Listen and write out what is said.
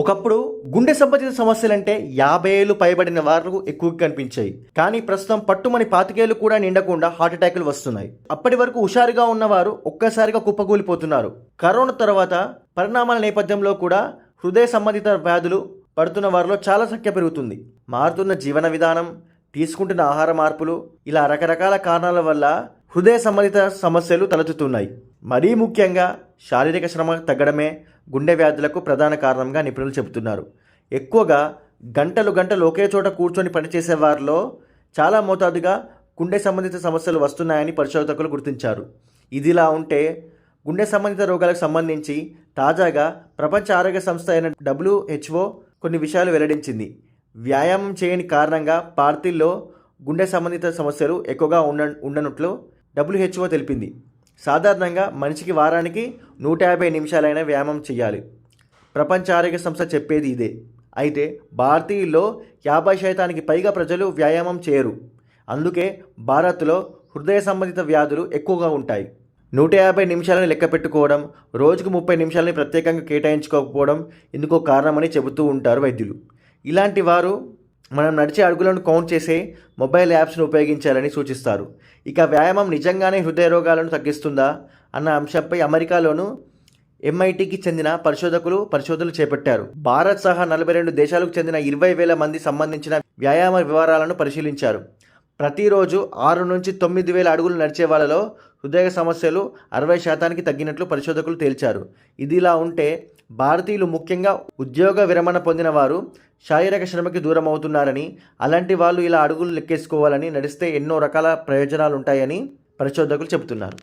ఒకప్పుడు గుండె సంబంధిత సమస్యలంటే యాభై ఏళ్ళు పైబడిన వారు ఎక్కువగా కనిపించాయి. కానీ ప్రస్తుతం పట్టుమని పాతికేళ్ళు కూడా నిండకుండా హార్ట్ అటాకులు వస్తున్నాయి. అప్పటి వరకు హుషారుగా ఉన్నవారు ఒక్కసారిగా కుప్పకూలిపోతున్నారు. కరోనా తర్వాత పరిణామాల నేపథ్యంలో కూడా హృదయ సంబంధిత వ్యాధులు పడుతున్న వారిలో చాలా సంఖ్య పెరుగుతుంది. మారుతున్న జీవన విధానం తీసుకుంటున్న ఆహార మార్పులు ఇలా రకరకాల కారణాల వల్ల హృదయ సంబంధిత సమస్యలు తలెత్తుతున్నాయి. మరీ ముఖ్యంగా శారీరక శ్రమ తగ్గడమే గుండె వ్యాధులకు ప్రధాన కారణంగా నిపుణులు చెబుతున్నారు. ఎక్కువగా గంటలు గంటలు ఒకే చోట కూర్చొని పనిచేసే వారిలో చాలా మోతాదుగా గుండె సంబంధిత సమస్యలు వస్తున్నాయని పరిశోధకులు గుర్తించారు. ఇదిలా ఉంటే గుండె సంబంధిత రోగాలకు సంబంధించి తాజాగా ప్రపంచ ఆరోగ్య సంస్థ అయిన డబ్ల్యూహెచ్ఓ కొన్ని విషయాలు వెల్లడించింది. వ్యాయామం చేయని కారణంగా పార్టీల్లో గుండె సంబంధిత సమస్యలు ఎక్కువగా ఉండ ఉండనట్లు డబ్ల్యూహెచ్ఓ తెలిపింది. సాధారణంగా మనిషికి వారానికి నూట యాభై నిమిషాలైన వ్యాయామం చేయాలి ప్రపంచ ఆరోగ్య సంస్థ చెప్పేది ఇదే. అయితే భారతీయుల్లో యాభై శాతానికి పైగా ప్రజలు వ్యాయామం చేయరు. అందుకే భారత్లో హృదయ సంబంధిత వ్యాధులు ఎక్కువగా ఉంటాయి. నూట యాభై నిమిషాలను లెక్క పెట్టుకోవడం రోజుకు ముప్పై నిమిషాలని ప్రత్యేకంగా కేటాయించుకోకపోవడం ఇందుకో కారణమని చెబుతూ ఉంటారు వైద్యులు. ఇలాంటి వారు మనం నడిచే అడుగులను కౌంట్ చేసే మొబైల్ యాప్స్ను ఉపయోగించాలని సూచిస్తారు. ఇక వ్యాయామం నిజంగానే హృదయ రోగాలను తగ్గిస్తుందా అన్న అంశంపై అమెరికాలోను ఎంఐటికి చెందిన పరిశోధకులు పరిశోధనలు చేపట్టారు. భారత్ సహా నలభై రెండు దేశాలకు చెందిన ఇరవై వేల మంది సంబంధించిన వ్యాయామ వివరాలను పరిశీలించారు. ప్రతిరోజు ఆరు నుంచి తొమ్మిది వేల అడుగులు నడిచే వాళ్ళలో హృదయ సమస్యలు అరవై శాతానికి తగ్గినట్లు పరిశోధకులు తేల్చారు. ఇదిలా ఉంటే భారతీయులు ముఖ్యంగా ఉద్యోగ విరమణ పొందిన వారు శారీరక శ్రమకి దూరం అవుతున్నారని అలాంటి వాళ్ళు ఇలా అడుగులు లెక్కేసుకోవాలని నడిస్తే ఎన్నో రకాల ప్రయోజనాలు ఉంటాయని పరిశోధకులు చెబుతున్నారు.